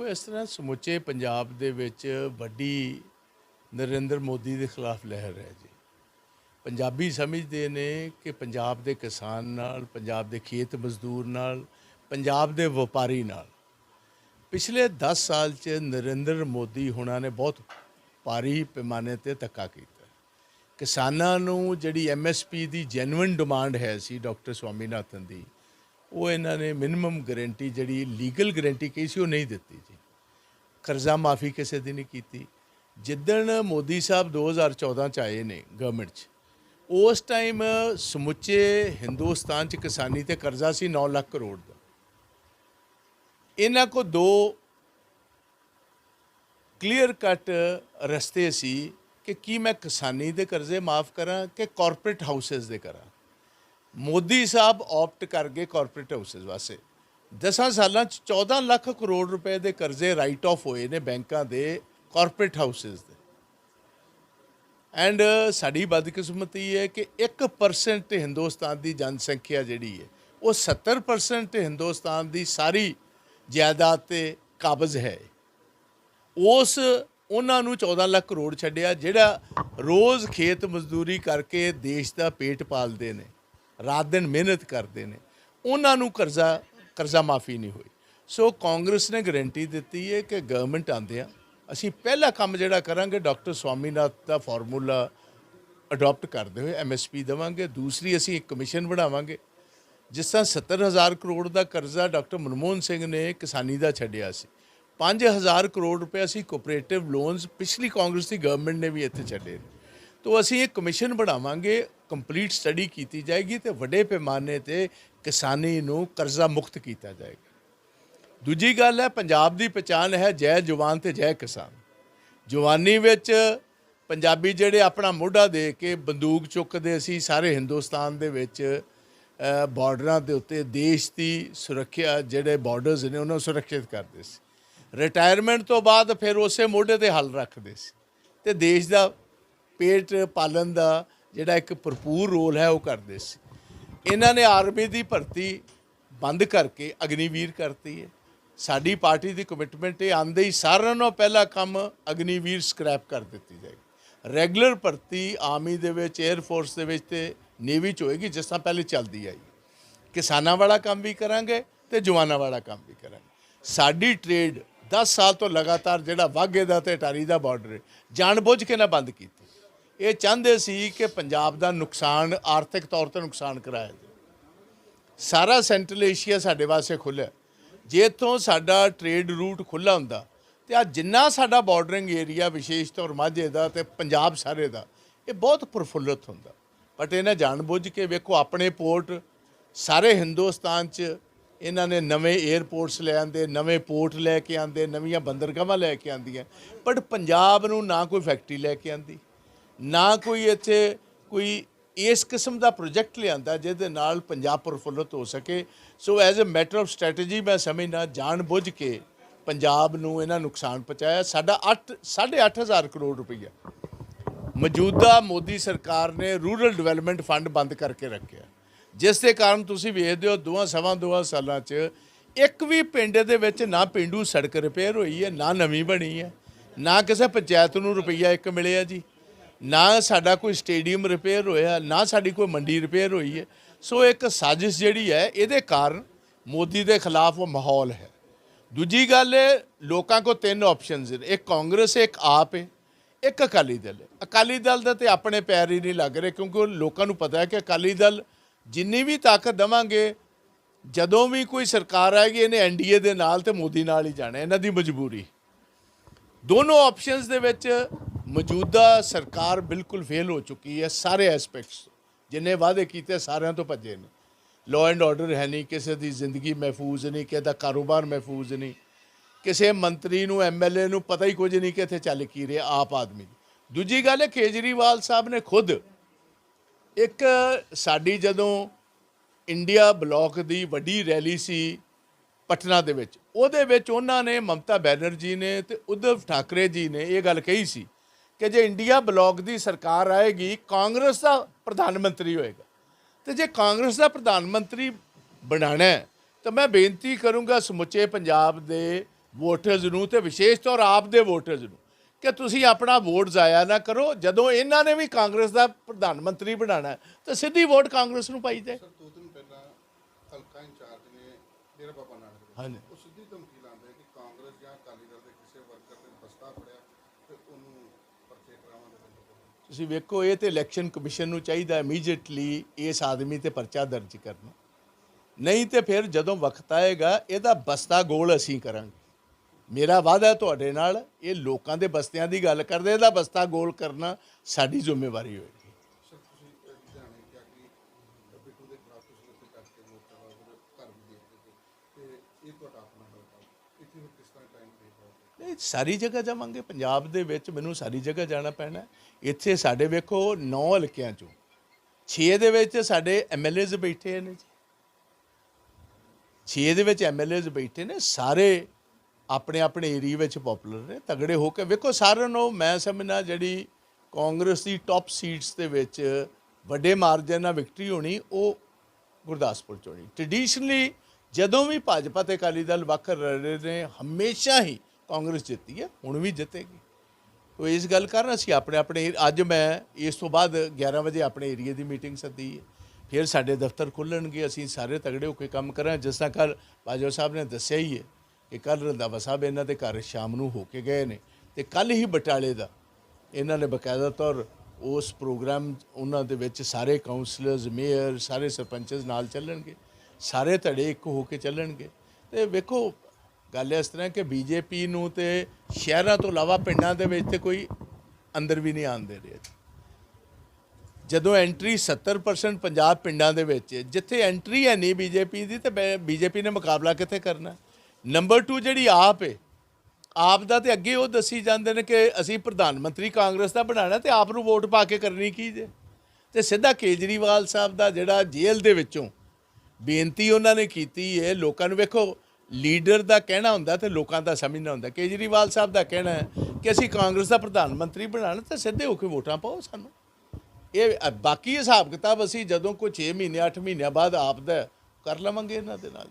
ਦੇਖੋ, ਇਸ ਤਰ੍ਹਾਂ ਸਮੁੱਚੇ ਪੰਜਾਬ ਦੇ ਵਿੱਚ ਵੱਡੀ ਨਰਿੰਦਰ ਮੋਦੀ ਦੇ ਖਿਲਾਫ ਲਹਿਰ ਹੈ ਜੀ। ਪੰਜਾਬੀ ਸਮਝਦੇ ਨੇ ਕਿ ਪੰਜਾਬ ਦੇ ਕਿਸਾਨ ਨਾਲ, ਪੰਜਾਬ ਦੇ ਖੇਤ ਮਜ਼ਦੂਰ ਨਾਲ, ਪੰਜਾਬ ਦੇ ਵਪਾਰੀ ਨਾਲ। ਪਿਛਲੇ 10 ਸਾਲ 'ਚ ਨਰਿੰਦਰ ਮੋਦੀ ਹੁਣਾਂ ਨੇ ਬਹੁਤ ਭਾਰੀ ਪੈਮਾਨੇ ਤੇ ਧੱਕਾ ਕੀਤਾ। ਕਿਸਾਨਾਂ ਨੂੰ ਜਿਹੜੀ ਐਮਐਸਪੀ ਦੀ ਜੈਨੂਇਨ ਡਿਮਾਂਡ ਹੈ ਸੀ, ਡਾਕਟਰ ਸਵਾਮੀਨਾਥਨ ਦੀ ਉਹ ਇਹਨਾਂ ਨੇ ਮਿਨੀਮਮ ਗਾਰੰਟੀ ਜਿਹੜੀ ਲੀਗਲ ਗਾਰੰਟੀ ਕਹੀ ਸੀ, ਉਹ ਨਹੀਂ ਦਿੱਤੀ ਜੀ। ਕਰਜ਼ਾ ਮਾਫੀ ਕਿਸੇ ਦੀ ਨਹੀਂ ਕੀਤੀ। ਜਿੱਦਣ ਮੋਦੀ ਸਾਹਿਬ 2014 ਚ ਆਏ ਨੇ ਗਵਰਨਮੈਂਟ 'ਚ, ਉਸ ਟਾਈਮ ਸਮੁੱਚੇ ਹਿੰਦੁਸਤਾਨ 'ਚ ਕਿਸਾਨੀ ਤੇ ਕਰਜ਼ਾ ਸੀ 9 ਲੱਖ ਕਰੋੜ ਦਾ। ਇਹਨਾਂ ਕੋ ਦੋ ਕਲੀਅਰ ਕੱਟ ਰਸਤੇ ਸੀ ਕਿ ਕੀ ਮੈਂ ਕਿਸਾਨੀ ਦੇ ਕਰਜ਼ੇ ਮਾਫ ਕਰਾਂ ਕਿ ਕਾਰਪੋਰੇਟ ਹਾਊਸਸ ਦੇ ਕਰਾਂ। ਮੋਦੀ ਸਾਹਿਬ ਆਪਟ ਕਰ ਗਏ ਕਾਰਪੋਰੇਟ ਹਾਊਸਸ ਵਾਸਤੇ। 10 ਸਾਲਾਂ ਚ 14 ਲੱਖ ਕਰੋੜ ਰੁਪਏ ਦੇ ਕਰਜ਼ੇ ਰਾਈਟ ਆਫ ਹੋਏ ਨੇ ਬੈਂਕਾਂ ਦੇ ਕਾਰਪੋਰੇਟ ਹਾਊਸਸ ਦੇ। ਐਂਡ ਸਾਡੀ ਬਦਕਿਸਮਤੀ ਹੈ ਕਿ 1% ਹਿੰਦੁਸਤਾਨ ਦੀ ਜਨਸੰਖਿਆ ਜਿਹੜੀ ਹੈ, ਉਹ 70% ਹਿੰਦੁਸਤਾਨ ਦੀ ਸਾਰੀ ਜਾਇਦਾਦ ਤੇ ਕਾਬਜ਼ ਹੈ। ਉਸ ਉਹਨਾਂ ਨੂੰ 14 ਲੱਖ ਕਰੋੜ ਛੱਡਿਆ, ਜਿਹੜਾ ਰੋਜ਼ ਖੇਤ ਮਜ਼ਦੂਰੀ ਕਰਕੇ ਦੇਸ਼ ਦਾ ਪੇਟ ਪਾਲਦੇ ਨੇ। ਰਾਤ ਦਿਨ ਮਿਹਨਤ ਕਰਦੇ ਨੇ। ਉਹਨਾਂ ਨੂੰ ਕਰਜ਼ਾ ਕਰਜ਼ਾ ਮਾਫੀ ਨਹੀਂ ਹੋਈ। ਸੋ ਕਾਂਗਰਸ ਨੇ ਗਾਰੰਟੀ ਦਿੱਤੀ ਹੈ ਕਿ ਗਵਰਨਮੈਂਟ ਆਂਦੇ ਆ ਅਸੀਂ ਪਹਿਲਾ ਕੰਮ ਜਿਹੜਾ ਕਰਾਂਗੇ, ਡਾਕਟਰ ਸਵਾਮੀਨਾਥ ਦਾ ਫਾਰਮੂਲਾ ਅਡਾਪਟ ਕਰਦੇ ਹੋਏ ਐਮਐਸਪੀ ਦੇਵਾਂਗੇ। ਦੂਸਰੀ ਅਸੀਂ ਇੱਕ ਕਮਿਸ਼ਨ ਬਣਾਵਾਂਗੇ। ਜਿਸ ਤਰ੍ਹਾਂ 70000 ਕਰੋੜ ਦਾ ਕਰਜ਼ਾ ਡਾਕਟਰ ਮਨਮੋਹਨ ਸਿੰਘ ਨੇ ਕਿਸਾਨੀ ਦਾ ਛੱਡਿਆ ਸੀ। 5000 ਕਰੋੜ ਰੁਪਏ ਅਸੀਂ ਕੋਆਪਰੇਟਿਵ ਲੋਨਸ ਪਿਛਲੀ ਕਾਂਗਰਸ ਦੀ ਗਵਰਨਮੈਂਟ ਨੇ ਵੀ ਇੱਥੇ ਛੱਡੇ ਨੇ। ਤੋ ਅਸੀਂ ਇੱਕ ਕਮਿਸ਼ਨ ਬਣਾਵਾਂਗੇ ਕੰਪਲੀਟ ਸਟੱਡੀ ਕੀਤੀ ਜਾਏਗੀ ਤੇ ਵੱਡੇ ਪੈਮਾਨੇ ਤੇ ਕਿਸਾਨੀ ਨੂੰ ਕਰਜ਼ਾ ਮੁਕਤ ਕੀਤਾ ਜਾਏਗਾ। ਦੂਜੀ ਗੱਲ ਹੈ ਪੰਜਾਬ ਦੀ ਪਛਾਣ ਹੈ ਜੈ ਜਵਾਨ ਤੇ ਜੈ ਕਿਸਾਨ। ਜਵਾਨੀ ਵਿੱਚ ਪੰਜਾਬੀ ਜਿਹੜੇ ਆਪਣਾ ਮੋਢਾ ਦੇ ਕੇ ਬੰਦੂਕ ਚੁੱਕਦੇ ਸੀ ਸਾਰੇ ਹਿੰਦੁਸਤਾਨ ਦੇ ਵਿੱਚ ਅ, ਬਾਰਡਰਾਂ ਦੇ ਉੱਤੇ ਦੇਸ਼ ਦੀ ਸੁਰੱਖਿਆ ਜਿਹੜੇ ਬਾਰਡਰਸ ਨੇ ਉਹਨਾਂ ਨੂੰ ਸੁਰੱਖਿਅਤ ਕਰਦੇ ਸੀ। ਰਿਟਾਇਰਮੈਂਟ ਤੋਂ ਬਾਅਦ ਫਿਰ ਉਸੇ ਮੋਢੇ ਤੇ ਹੱਲ ਰੱਖਦੇ ਸੀ। ਤੇ ਦੇਸ਼ ਦਾ ਪੇਟ ਪਾਲਣ ਦਾ ਜਿਹੜਾ ਇੱਕ ਭਰਪੂਰ ਰੋਲ ਹੈ, ਉਹ ਕਰਦੇ ਸੀ। ਇਹਨਾਂ ਨੇ ਆਰਮੀ ਦੀ ਭਰਤੀ ਬੰਦ ਕਰਕੇ ਅਗਨੀਵੀਰ ਕਰਤੀ ਹੈ। ਸਾਡੀ ਪਾਰਟੀ ਦੀ ਕਮਿਟਮੈਂਟ ਇਹ ਆਂਦੇ ਹੀ ਸਾਰਿਆਂ ਨਾਲੋਂ ਪਹਿਲਾ ਕੰਮ ਅਗਨੀਵੀਰ ਸਕ੍ਰੈਪ ਕਰ ਦਿੱਤੀ ਜਾਏਗੀ। ਰੈਗੂਲਰ ਭਰਤੀ ਆਰਮੀ ਦੇ ਵਿੱਚ 에ਅਰ ਫੋਰਸ ਦੇ ਵਿੱਚ ਤੇ ਨੇਵੀ ਚ ਹੋਏਗੀ, ਜਿਸ ਤਰ੍ਹਾਂ ਪਹਿਲੇ ਚੱਲਦੀ ਆਈ। ਕਿਸਾਨਾਂ ਵਾਲਾ ਕੰਮ ਵੀ ਕਰਾਂਗੇ ਤੇ ਜਵਾਨਾਂ ਵਾਲਾ ਕੰਮ ਵੀ ਕਰਾਂਗੇ। ਸਾਡੀ ਟ੍ਰੇਡ 10 ਸਾਲ ਤੋਂ ਲਗਾਤਾਰ ਜਿਹੜਾ ਵਾਘੇ ਦਾ ਤੇ ਅਟਾਰੀ ਦਾ ਬਾਰਡਰ ਹੈ, ਜਾਣਬੁੱਝ ਕੇ ਨਾ ਬੰਦ ਕੀਤੀ। ਇਹ ਚਾਹੁੰਦੇ ਸੀ ਕਿ ਪੰਜਾਬ ਦਾ ਨੁਕਸਾਨ ਆਰਥਿਕ ਤੌਰ ਤੇ ਨੁਕਸਾਨ ਕਰਾਇਆ ਜਾਵੇ। ਸਾਰਾ ਸੈਂਟਰਲ ਏਸ਼ੀਆ ਸਾਡੇ ਵਾਸਤੇ ਖੁੱਲ੍ਹਾ ਜੇ ਇੱਥੋਂ ਸਾਡਾ ਟ੍ਰੇਡ ਰੂਟ ਖੁੱਲ੍ਹਾ ਹੁੰਦਾ ਤੇ ਆ ਜਿੰਨਾ ਸਾਡਾ ਬਾਰਡਰਿੰਗ ਏਰੀਆ ਵਿਸ਼ੇਸ਼ ਤੌਰ ਮਾਝੇ ਦਾ ਤੇ ਪੰਜਾਬ ਸਾਰੇ ਦਾ, ਇਹ ਬਹੁਤ ਪ੍ਰਫੁੱਲਤ ਹੁੰਦਾ। ਬਟ ਇਹਨਾਂ ਜਾਣਬੁੱਝ ਕੇ ਵੇਖੋ ਆਪਣੇ ਪੋਰਟ ਸਾਰੇ ਹਿੰਦੁਸਤਾਨ 'ਚ ਇਹਨਾਂ ਨੇ ਨਵੇਂ 에ਅਰਪੋਰਟਸ ਲੈ ਆਂਦੇ, ਨਵੇਂ ਪੋਰਟ ਲੈ ਕੇ ਆਂਦੇ, ਨਵੀਆਂ ਬੰਦਰਗਾਹਾਂ ਲੈ ਕੇ ਆਂਦੀਆਂ। ਬਟ ਪੰਜਾਬ ਨੂੰ ਨਾ ਕੋਈ ਫੈਕਟਰੀ ਲੈ ਕੇ ਆਂਦੀ। ਨਾ ਕੋਈ ਇੱਥੇ ਕੋਈ ਇਸ ਕਿਸਮ ਦਾ ਪ੍ਰੋਜੈਕਟ ਲਿਆਂਦਾ ਜਿਹਦੇ ਨਾਲ ਪੰਜਾਬ ਪ੍ਰਫੁੱਲਤ ਹੋ ਸਕੇ। So as a matter of strategy ਮੈਂ ਸਮਝਣਾ ਜਾਣ ਬੁੱਝ ਕੇ ਪੰਜਾਬ ਨੂੰ ਇਹਨਾਂ ਨੁਕਸਾਨ ਪਹੁੰਚਾਇਆ। ਸਾਡਾ 8 8500 ਕਰੋੜ ਰੁਪਈਆ। ਮੌਜੂਦਾ ਮੋਦੀ ਸਰਕਾਰ ਨੇ ਰੂਰਲ ਡਿਵੈਲਪਮੈਂਟ ਫੰਡ ਬੰਦ ਕਰਕੇ ਰੱਖਿਆ। ਜਿਸ ਦੇ ਕਾਰਨ ਤੁਸੀਂ ਵੇਖਦੇ ਹੋ ਦੋਹਾਂ, ਸਵਾ ਦੋਹਾਂ ਸਾਲਾਂ 'ਚ ਇੱਕ ਵੀ ਪਿੰਡ ਦੇ ਵਿੱਚ ਨਾ ਪਿੰਡੂ ਸੜਕ ਰਿਪੇਅਰ ਹੋਈ ਹੈ, ਨਾ ਨਵੀਂ ਬਣੀ ਹੈ। ਨਾ ਕਿਸੇ ਪੰਚਾਇਤ ਨੂੰ ਰੁਪਈਆ ਇੱਕ ਮਿਲਿਆ ਜੀ। ਨਾ ਸਾਡਾ ਕੋਈ ਸਟੇਡੀਅਮ ਰਿਪੇਅਰ ਹੋਇਆ, ਨਾ ਸਾਡੀ ਕੋਈ ਮੰਡੀ ਰਿਪੇਅਰ ਹੋਈ ਹੈ। ਸੋ ਇੱਕ ਸਾਜ਼ਿਸ਼ ਜਿਹੜੀ ਹੈ, ਇਹਦੇ ਕਾਰਨ ਮੋਦੀ ਦੇ ਖਿਲਾਫ ਉਹ ਮਾਹੌਲ ਹੈ। ਦੂਜੀ ਗੱਲ ਲੋਕਾਂ ਕੋ ਤਿੰਨ ਆਪਸ਼ਨਸ ਨੇ। ਇੱਕ ਕਾਂਗਰਸ, ਇੱਕ ਆਪ ਹੈ। ਇੱਕ ਅਕਾਲੀ ਦਲ ਅਕਾਲੀ ਦਲ ਦਾ ਤੇ ਆਪਣੇ ਪੈਰ ਹੀ ਨਹੀਂ ਲੱਗ ਰਹੇ, ਕਿਉਂਕਿ ਉਹ ਲੋਕਾਂ ਨੂੰ ਪਤਾ ਹੈ ਕਿ ਅਕਾਲੀ ਦਲ ਜਿੰਨੀ ਵੀ ਤਾਕਤ ਦੇਵਾਂਗੇ, ਜਦੋਂ ਵੀ ਕੋਈ ਸਰਕਾਰ ਆਏਗੀ, ਇਹਨੇ ਐਨਡੀਏ ਦੇ ਨਾਲ ਤੇ ਮੋਦੀ ਨਾਲ ਹੀ ਜਾਣਾ ਇਹਨਾਂ ਦੀ ਮਜਬੂਰੀ। ਦੋਨੋਂ ਆਪਸ਼ਨਸ ਦੇ ਵਿੱਚ ਮੌਜੂਦਾ ਸਰਕਾਰ ਬਿਲਕੁਲ ਫੇਲ ਹੋ ਚੁੱਕੀ ਹੈ ਸਾਰੇ ਐਸਪੈਕਟਸ ਜਿੰਨੇ ਵਾਅਦੇ ਕੀਤੇ, ਸਾਰਿਆਂ ਤੋਂ ਭੱਜੇ ਨੇ। ਲਾਅ ਐਂਡ ਆਰਡਰ ਹੈ ਨਹੀਂ, ਕਿਸੇ ਦੀ ਜ਼ਿੰਦਗੀ ਮਹਿਫੂਜ਼ ਨਹੀਂ, ਕਿਸੇ ਦਾ ਕਾਰੋਬਾਰ ਮਹਿਫੂਜ਼ ਨਹੀਂ। ਕਿਸੇ ਮੰਤਰੀ ਨੂੰ ਐਮਐਲਏ ਨੂੰ ਪਤਾ ਹੀ ਕੁਝ ਨਹੀਂ ਕਿ ਇੱਥੇ ਚੱਲ ਕੀ ਰਿਹਾ ਆਪ ਆਦਮੀ। ਦੀ। ਦੂਜੀ ਗੱਲ ਹੈ ਕੇਜਰੀਵਾਲ ਸਾਹਿਬ ਨੇ ਖੁਦ ਇੱਕ ਸਾਡੀ ਜਦੋਂ ਇੰਡੀਆ ਬਲਾਕ ਦੀ ਵੱਡੀ ਰੈਲੀ ਸੀ ਪਟਨਾ ਦੇ ਵਿੱਚ, ਉਹਦੇ ਵਿੱਚ ਉਹਨਾਂ ਨੇ ਮਮਤਾ ਬੈਨਰਜੀ ਨੇ ਤੇ ਉद्धਵ ਠਾਕਰੇ ਜੀ ਨੇ ਇਹ ਗੱਲ ਕਹੀ ਸੀ ਕਿ ਜੇ ਇੰਡੀਆ ਬਲਾਕ ਦੀ ਸਰਕਾਰ ਆਏਗੀ ਕਾਂਗਰਸ ਦਾ ਪ੍ਰਧਾਨ ਮੰਤਰੀ ਹੋਏਗਾ। ਤੇ ਜੇ ਕਾਂਗਰਸ ਦਾ ਪ੍ਰਧਾਨ ਮੰਤਰੀ ਬਣਾਣਾ ਹੈ ਤਾਂ ਮੈਂ ਬੇਨਤੀ ਕਰੂੰਗਾ ਸਮੁੱਚੇ ਪੰਜਾਬ ਦੇ ਵੋਟਰਸ ਨੂੰ ਤੇ ਵਿਸ਼ੇਸ਼ ਤੌਰ ਆਪ ਦੇ ਵੋਟਰਸ ਨੂੰ ਕਿ ਤੁਸੀਂ ਆਪਣਾ ਵੋਟ ਜ਼ਾਇਆ ਨਾ ਕਰੋ। ਜਦੋਂ ਇਹਨਾਂ ਨੇ ਵੀ ਕਾਂਗਰਸ ਦਾ ਪ੍ਰਧਾਨ ਮੰਤਰੀ ਬਣਾਉਣਾ ਹੈ, ਤਾਂ ਸਿੱਧੀ ਵੋਟ ਕਾਂਗਰਸ ਨੂੰ ਪਾਈ ਜਾਏ। ਸਰ ਦੋ ਦਿਨ ਪਹਿਲਾਂ ਹਲਕਾ ਇੰਚਾਰਜ ਨੇ ਡੇਰਾ ਬਾਬਾ ਨਾਨਕ ਦੇ ਹਾਂਜੀ। ਉਹ ਸਿੱਧੀ ਧਮਕੀ ਲਾਉਂਦੇ ਕਿ ਕਾਂਗਰਸ ਜਾਂ ਅਕਾਲੀ ਦਲ ਦੇ ਕਿਸੇ ਵਰਕਰ ਨੇ ਬਸਤਾ ਫੜਿਆ ਤੇ ਉਹਨੂੰ ਤੁਸੀਂ ਵੇਖੋ, ਇਹ ਤੇ ਇਲੈਕਸ਼ਨ ਕਮਿਸ਼ਨ ਨੂੰ ਚਾਹੀਦਾ ਇਮੀਡੀਏਟਲੀ ਇਸ ਆਦਮੀ ਤੇ ਪਰਚਾ ਦਰਜ ਕਰਨਾ। ਨਹੀਂ ਤੇ ਫਿਰ ਜਦੋਂ ਵਕਤ ਆਏਗਾ, ਇਹਦਾ ਬਸਤਾ ਗੋਲ ਅਸੀਂ ਕਰਾਂਗੇ। ਮੇਰਾ ਵਾਅਦਾ ਤੁਹਾਡੇ ਨਾਲ, ਇਹ ਲੋਕਾਂ ਦੇ ਬਸਤਿਆਂ ਦੀ ਗੱਲ ਕਰਦੇ, ਇਹਦਾ ਬਸਤਾ ਗੋਲ ਕਰਨਾ ਸਾਡੀ ਜ਼ਿੰਮੇਵਾਰੀ ਹੋਏਗੀ। ਇਹ ਤੁਹਾਡਾ ਆਪਣਾ ਹਲਕਾ ਇੱਥੇ ਕਿਸ ਤਰ੍ਹਾਂ ਟਾਈਮ ਦੇ ਪਾਓਗੇ ਨਹੀਂ ਸਾਰੀ ਜਗ੍ਹਾ ਜਾਵਾਂਗੇ। ਪੰਜਾਬ ਦੇ ਵਿੱਚ ਮੈਨੂੰ ਸਾਰੀ ਜਗ੍ਹਾ ਜਾਣਾ ਪੈਣਾ। ਇੱਥੇ ਸਾਡੇ ਵੇਖੋ 9 ਹਲਕਿਆਂ ਚੋਂ 6 ਦੇ ਵਿੱਚ ਸਾਡੇ ਐਮਐਲਏਜ਼ ਬੈਠੇ ਨੇ ਜੀ। 6 ਦੇ ਵਿੱਚ ਐਮਐਲਏਜ਼ ਬੈਠੇ ਨੇ, ਸਾਰੇ ਆਪਣੇ ਆਪਣੇ ਏਰੀਆ ਵਿੱਚ ਪਪੂਲਰ ਨੇ, ਤਗੜੇ ਹੋ ਕੇ। ਵੇਖੋ ਸਾਰਿਆਂ ਨੂੰ ਮੈਂ ਸਮਝਣਾ ਜਿਹੜੀ ਕਾਂਗਰਸ ਦੀ ਟੌਪ ਸੀਟਸ ਦੇ ਵਿੱਚ ਵੱਡੇ ਮਾਰਜਨ ਨਾਲ ਵਿਕਟਰੀ ਹੋਣੀ, ਉਹ ਗੁਰਦਾਸਪੁਰ ਚ ਹੋਣੀ। ਟ੍ਰੈਡੀਸ਼ਨਲੀ ਜਦੋਂ ਵੀ ਭਾਜਪਾ ਤੇ ਅਕਾਲੀ ਦਲ ਵੱਖ ਰਹੇ ਨੇ, ਹਮੇਸ਼ਾ ਹੀ ਕਾਂਗਰਸ ਜਿੱਤੀ ਹੈ, ਹੁਣ ਵੀ ਜਿੱਤੇਗੀ। ਤੋ ਇਸ ਗੱਲ ਕਾਰਨ ਅਸੀਂ ਆਪਣੇ ਆਪਣੇ, ਅੱਜ ਮੈਂ ਇਸ ਤੋਂ ਬਾਅਦ 11 ਵਜੇ ਆਪਣੇ ਏਰੀਆ ਦੀ ਮੀਟਿੰਗ ਸੱਦੀ ਹੈ। ਫਿਰ ਸਾਡੇ ਦਫ਼ਤਰ ਖੁੱਲਣਗੇ, ਅਸੀਂ ਸਾਰੇ ਤਗੜੇ ਹੋ ਕੇ ਕੰਮ ਕਰਾਂ ਜਿਸ ਤਰ੍ਹਾਂ ਕੱਲ ਬਾਜਵਾ ਸਾਹਿਬ ਨੇ ਦੱਸਿਆ ਹੀ ਹੈ ਕਿ ਕੱਲ ਰੰਧਾਵਾ ਸਾਹਿਬ ਇਹਨਾਂ ਦੇ ਘਰ ਸ਼ਾਮ ਨੂੰ ਹੋ ਕੇ ਗਏ ਨੇ। ਤੇ ਕੱਲ ਹੀ ਬਟਾਲੇ ਦਾ ਇਹਨਾਂ ਨੇ ਬਕਾਇਦਾ ਤੌਰ ਉਸ ਪ੍ਰੋਗਰਾਮ ਉਹਨਾਂ ਦੇ ਵਿੱਚ ਸਾਰੇ ਕਾਉਂਸਲਰਸ ਮੇਅਰ, ਸਾਰੇ ਸਰਪੰਚਸ ਨਾਲ ਚੱਲਣਗੇ। ਸਾਰੇ ਧੜੇ ਇੱਕ ਹੋ ਕੇ ਚੱਲਣਗੇ। ਤੇ ਵੇਖੋ ਗੱਲ ਇਸ ਤਰ੍ਹਾਂ ਕਿ ਬੀਜੇਪੀ ਨੂੰ ਤੇ ਸ਼ਹਿਰਾਂ ਤੋਂ ਇਲਾਵਾ ਪਿੰਡਾਂ ਦੇ ਵਿੱਚ ਤੇ ਕੋਈ ਅੰਦਰ ਵੀ ਨਹੀਂ ਆਉਣ ਦੇ ਰਿਹਾ। ਜਦੋਂ ਐਂਟਰੀ 70% ਪੰਜਾਬ ਪਿੰਡਾਂ ਦੇ ਵਿੱਚ ਜਿੱਥੇ ਐਂਟਰੀ ਹੈ ਨਹੀਂ ਬੀਜੇਪੀ ਦੀ ਤੇ ਬੀਜੇਪੀ ਨੇ ਮੁਕਾਬਲਾ ਕਿੱਥੇ ਕਰਨਾ? ਨੰਬਰ 2 ਜਿਹੜੀ ਆਪ ਹੈ, ਆਪ ਦਾ ਤੇ ਅੱਗੇ ਉਹ ਦੱਸੀ ਜਾਂਦੇ ਨੇ ਕਿ ਅਸੀਂ ਪ੍ਰਧਾਨ ਮੰਤਰੀ ਕਾਂਗਰਸ ਦਾ ਬਣਾਉਣਾ ਤੇ ਆਪ ਨੂੰ ਵੋਟ ਪਾ ਕੇ ਕਰਨੀ ਕੀ ਜੇ? ਤੇ ਸਿੱਧਾ ਕੇਜਰੀਵਾਲ ਸਾਹਿਬ ਦਾ ਜਿਹੜਾ ਜੇਲ੍ਹ ਦੇ ਵਿੱਚੋਂ ਬੇਨਤੀ ਉਹਨਾਂ ਨੇ ਕੀਤੀ ਹੈ, ਲੋਕਾਂ ਨੂੰ ਵੇਖੋ ਲੀਡਰ ਦਾ ਕਹਿਣਾ ਹੁੰਦਾ ਤੇ ਲੋਕਾਂ ਦਾ ਸਮਝਣਾ ਹੁੰਦਾ। ਕੇਜਰੀਵਾਲ ਸਾਹਿਬ ਦਾ ਕਹਿਣਾ ਹੈ ਕਿ ਅਸੀਂ ਕਾਂਗਰਸ ਦਾ ਪ੍ਰਧਾਨ ਮੰਤਰੀ ਬਣਾਉਣਾ ਤਾਂ ਸਿੱਧੇ ਹੋ ਕੇ ਵੋਟਾਂ ਪਾਓ ਸਾਨੂੰ। ਇਹ ਬਾਕੀ ਹਿਸਾਬ ਕਿਤਾਬ ਅਸੀਂ ਜਦੋਂ ਕੋਈ 6 ਮਹੀਨੇ 8 ਮਹੀਨਿਆਂ ਬਾਅਦ ਆਪ ਦਾ ਕਰ ਲਵਾਂਗੇ ਇਹਨਾਂ ਦੇ ਨਾਲ।